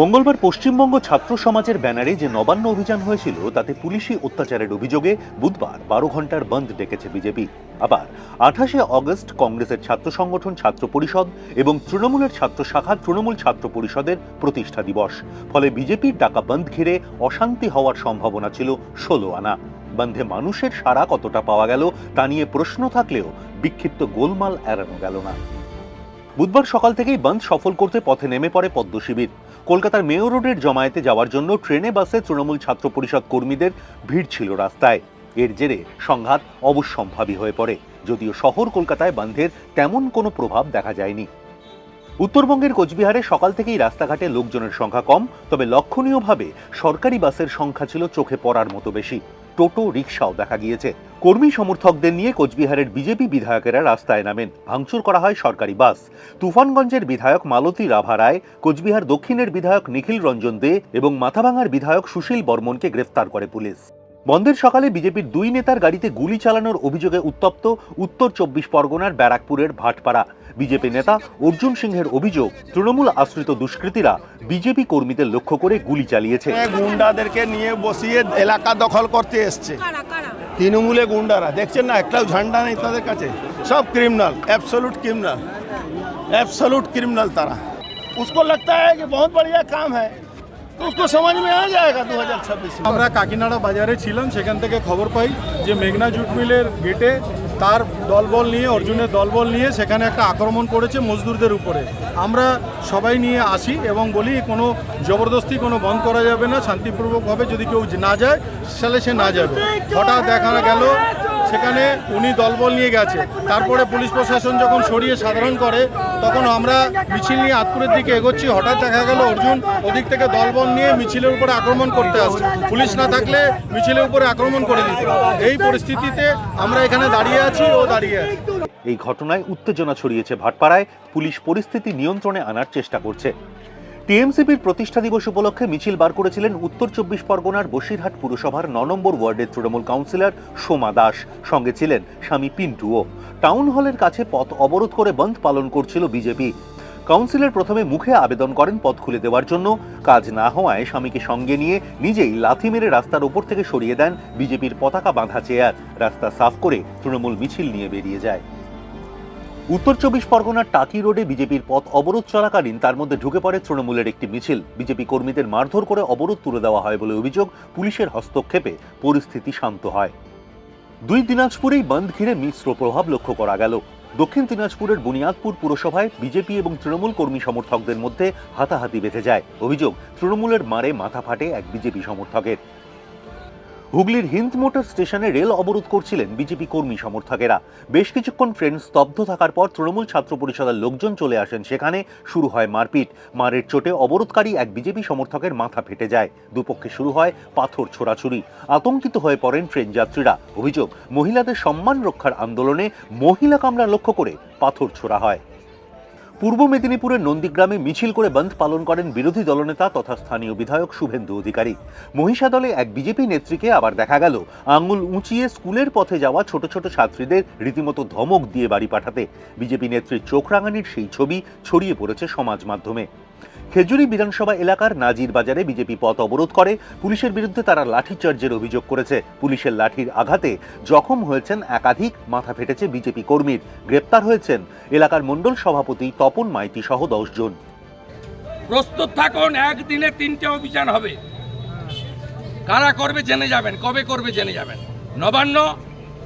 মঙ্গলবার পশ্চিমবঙ্গ ছাত্র সমাজের ব্যানারে যে নবান্ন অভিযান হয়েছিল, তাতে পুলিশি অত্যাচারের অভিযোগে বুধবার বারো ঘণ্টার বন্ধ ডেকেছে বিজেপি। আবার আঠাশে অগস্ট কংগ্রেসের ছাত্র সংগঠন ছাত্র পরিষদ এবং তৃণমূলের ছাত্র শাখা তৃণমূল ছাত্র পরিষদের প্রতিষ্ঠা দিবস। ফলে বিজেপির ডাকা বন্ধ ঘিরে অশান্তি হওয়ার সম্ভাবনা ছিল ষোলো আনা। বন্ধে মানুষের সাড়া কতটা পাওয়া গেল, তা নিয়ে প্রশ্ন থাকলেও বিক্ষিপ্ত গোলমাল এড়ানো গেল না। বুধবার সকাল থেকেই বন্ধ সফল করতে পথে নেমে পড়ে পদ্ম শিবির। কলকাতার মেয়র রোডের জমায়েতে যাওয়ার জন্য ট্রেনে, বাসে তৃণমূল ছাত্র পরিষদ কর্মীদের ভিড় ছিল রাস্তায়। এর জেরে সংঘাত অবশ্যম্ভাবী হয়ে পড়ে। যদিও শহর কলকাতায় বন্ধের তেমন কোনো প্রভাব দেখা যায়নি। উত্তরবঙ্গের কোচবিহারে সকাল থেকেই রাস্তাঘাটে লোকজনের সংখ্যা কম, তবে লক্ষণীয়ভাবে সরকারি বাসের সংখ্যা ছিল চোখে পড়ার মতো বেশি। টোটো রিক্সাও দেখা গিয়েছে। কর্মী সমর্থকদের নিয়ে কোচবিহারের বিজেপি বিধায়কেরা রাস্তায় নামেন। ভাঙচুর করা হয় সরকারি বাস। তুফানগঞ্জের বিধায়ক মালতী রাভা রায়, কোচবিহার দক্ষিণের বিধায়ক নিখিল রঞ্জন দে এবং মাথাভাঙার বিধায়ক সুশীল বর্মনকে গ্রেফতার করে পুলিশ। বন্ধের সকালে বিজেপির দুই নেতার গাড়িতে গুলি চালানোর অভিযোগে উত্তপ্ত উত্তর চব্বিশ পরগনার ব্যারাকপুরের ভাটপাড়া বিজেপি নেতা অর্জুন সিংহের অভিযোগ তৃণমূল আশ্রিত দুষ্কৃতীরা বিজেপি কর্মীদের লক্ষ্য করে গুলি চালিয়েছে গুন্ডাদেরকে নিয়ে বসিয়ে এলাকা দখল করতে এসছে কারা কারা তৃণমূলে গুন্ডারা দেখছেন না একটাও ঝান্ডা নেই তাদের কাছে सब criminal absolute criminal absolute criminal तारा उसको लगता है कि बहुत बढ़िया काम है तो उसको समझ में आ जाएगा 2026 में আমরা কাকিনাড়া বাজারে ছিলাম সেখান থেকে খবর পাই যে মেঘনা জুট মিলের গেটে তার দলবল নিয়ে অর্জুনের দলবল নিয়ে সেখানে একটা আক্রমণ করেছে মজদুরদের উপরে আমরা সবাই নিয়ে আসি এবং বলি কোনো জবরদস্তি কোনো বন্ধ করা যাবে না শান্তিপূর্বকভাবে যদি কেউ না যায় তাহলে সে না যাবে হঠাৎ দেখা গেল সেখানে উনি দলবল নিয়ে গেছে। তারপরে পুলিশ প্রশাসন যখন সরিয়ে সাধারণ করে, তখন আমরা মিছিল নিয়ে আতপুরের দিকে এগোচ্ছি। হঠাৎ দেখা গেল অর্জুন ওদিক থেকে দলবল নিয়ে মিছিলের উপরে আক্রমণ করতে আসছে। পুলিশ না থাকলে মিছিলের উপরে আক্রমণ করে দিত। এই পরিস্থিতিতে আমরা এখানে দাঁড়িয়ে আছি ও দাঁড়িয়ে আছি। এই ঘটনায় উত্তেজনা ছড়িয়েছে ভাটপাড়ায়। পুলিশ পরিস্থিতি নিয়ন্ত্রণে আনার চেষ্টা করছে। টিএমসিপির প্রতিষ্ঠা দিবস উপলক্ষে মিছিল বার করেছিলেন উত্তর চব্বিশ পরগনার বসিরহাট পুরসভার ন নম্বর ওয়ার্ডের তৃণমূল কাউন্সিলর সোমা দাস। সঙ্গে ছিলেন স্বামী পিন্টুও। টাউন হলের কাছে পথ অবরোধ করে বন্ধ পালন করছিল বিজেপি। কাউন্সিলর প্রথমে মুখে আবেদন করেন পথ খুলে দেওয়ার জন্য। কাজ না হওয়ায় স্বামীকে সঙ্গে নিয়ে নিজেই লাথি মেরে রাস্তার ওপর থেকে সরিয়ে দেন বিজেপির পতাকা বাঁধা চেয়ার। রাস্তা সাফ করে তৃণমূল মিছিল নিয়ে বেরিয়ে যায়। উত্তর চব্বিশ পরগনার টাকি রোডে বিজেপির পথ অবরোধ চলাকালীন তার মধ্যে ঢুকে পড়ে তৃণমূলের একটি মিছিল। বিজেপি কর্মীদের মারধর করে অবরোধ তুলে দেওয়া হয় বলে অভিযোগ পুলিশের হস্তক্ষেপে। পরিস্থিতি শান্ত হয়। দুই দিনাজপুরেই বন্ধ ঘিরে মিশ্র প্রভাব লক্ষ্য করা গেল। দক্ষিণ দিনাজপুরের বুনিয়াদপুর পুরসভায় বিজেপি এবং তৃণমূল কর্মী সমর্থকদের মধ্যে হাতাহাতি বেঁধে যায়। অভিযোগ, তৃণমূলের মারে মাথা ফাটে এক বিজেপি সমর্থকের। হুগলির হিন্দ মোটর স্টেশনে রেল অবরোধ করছিলেন বিজেপি কর্মী সমর্থকেরা। বেশ কিছুক্ষণ ট্রেন স্তব্ধ থাকার পর তৃণমূল ছাত্র পরিষদের লোকজন চলে আসেন। সেখানে শুরু হয় মারপিট। মারের চোটে অবরোধকারী এক বিজেপি সমর্থকের মাথা ফেটে যায়। দুপক্ষে শুরু হয় পাথর ছোড়াছুরি আতঙ্কিত হয়ে পড়েন ট্রেন যাত্রীরা। অভিযোগ, মহিলাদের সম্মান রক্ষার আন্দোলনে মহিলা কামরা লক্ষ্য করে পাথর ছোড়া হয়। পূর্ব মেদিনীপুরের নন্দীগ্রামে মিছিল করে বন্ধ পালন করেন বিরোধী দলনেতা তথা স্থানীয় বিধায়ক শুভেন্দু অধিকারী। মহিষা দলে এক বিজেপি নেত্রীকে আবার দেখা গেল। আঙুল উঁচিয়ে স্কুলের পথে যাওয়া ছোট ছোট ছাত্রীদের রীতিমতো ধমক দিয়ে বাড়ি পাঠাতে। বিজেপি নেত্রীর চোখ রাঙানির সেই ছবি ছড়িয়ে পড়েছে সমাজ মাধ্যমে। খেজুরি বিধানসভা এলাকার নাজির বাজারে বিজেপি পথ অবরোধ করে। পুলিশের বিরুদ্ধে তারা লাঠিচার্জের অভিযোগ করেছে। পুলিশের লাঠির আঘাতে জখম হয়েছেন একাধিক মাথা ফেটেছে বিজেপি কর্মীর। গ্রেপ্তার হয়েছেন এলাকার মণ্ডল সভাপতি তপন মাইতি সহ দশ জন। প্রস্তুত থাকুন একদিনে তিনটে অভিযান হবে। কারা করবে জেনে যাবেন কবে করবে জেনে যাবেন। নবান্ন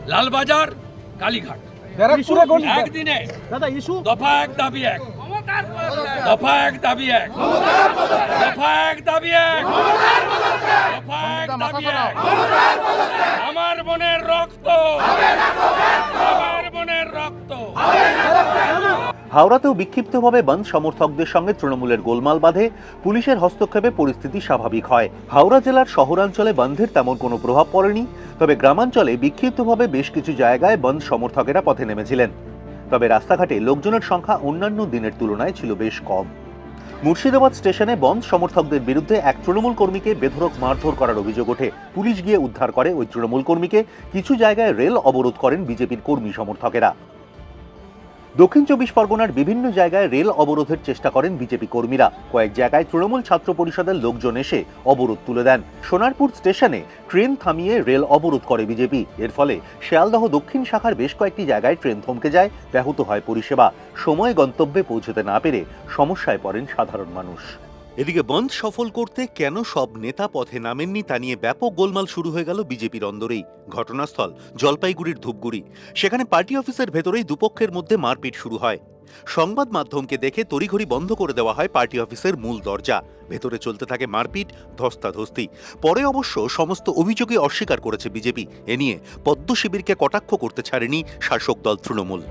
লালবাজার কালীঘাট। একদিনে। দফা এক দাবি এক। দফা এক দাবি এক। দফা এক দাবি এক। দফা এক দাবি এক। আমার মনের রক্ত। আমার মনের রক্ত। হাওড়াতেও বিক্ষিপ্তভাবে বন্ধ সমর্থকদের সঙ্গে তৃণমূলের গোলমাল বাঁধে। পুলিশের হস্তক্ষেপে পরিস্থিতি স্বাভাবিক হয়। হাওড়া জেলার শহরাঞ্চলে বন্ধের তেমন কোনো প্রভাব পড়েনি। তবে গ্রামাঞ্চলে বিক্ষিপ্তভাবে বেশ কিছু জায়গায় বন্ধ সমর্থকেরা পথে নেমেছিলেন। তবে রাস্তাঘাটে লোকজনের সংখ্যা অন্যান্য দিনের তুলনায় ছিল বেশ কম। মুর্শিদাবাদ স্টেশনে বন্ধ সমর্থকদের বিরুদ্ধে এক তৃণমূল কর্মীকে বেধরক মারধর করার অভিযোগ ওঠে। পুলিশ গিয়ে উদ্ধার করে ওই তৃণমূল কর্মীকে। কিছু জায়গায় রেল অবরোধ করেন বিজেপির কর্মী সমর্থকেরা। দক্ষিণ চব্বিশ পরগনার বিভিন্ন জায়গায় রেল অবরোধের চেষ্টা করেন বিজেপি কর্মীরা। কয়েক জায়গায় তৃণমূল ছাত্র পরিষদের লোকজন এসে অবরোধ তুলে দেন। সোনারপুর স্টেশনে ট্রেন থামিয়ে রেল অবরোধ করে বিজেপি। এর ফলে শিয়ালদহ দক্ষিণ শাখার বেশ কয়েকটি জায়গায় ট্রেন থমকে যায়, ব্যাহত হয় পরিষেবা। সময় গন্তব্যে পৌঁছতে না পেরে সমস্যায় পড়েন সাধারণ মানুষ। এদিকে বন্ধ সফল করতে কেন সব নেতা পথে নামেননি তা নিয়ে ব্যাপক গোলমাল শুরু হয়ে গেল বিজেপির অন্দরেই। ঘটনাস্থল, জলপাইগুড়ির ধূপগুড়ি। সেখানে পার্টি অফিসের ভেতরেই দুপক্ষের মধ্যে মারপিট শুরু হয়। সংবাদ মাধ্যমকে দেখে তড়িঘড়ি বন্ধ করে দেওয়া হয় পার্টি অফিসের মূল দরজা। ভেতরে চলতে থাকে মারপিট, ধস্তাধস্তি। পরে অবশ্য সমস্ত অভিযোগই অস্বীকার করেছে বিজেপি। এ নিয়ে পদ্ম শিবিরকে কটাক্ষ করতে ছাড়েনি শাসক দল তৃণমূল।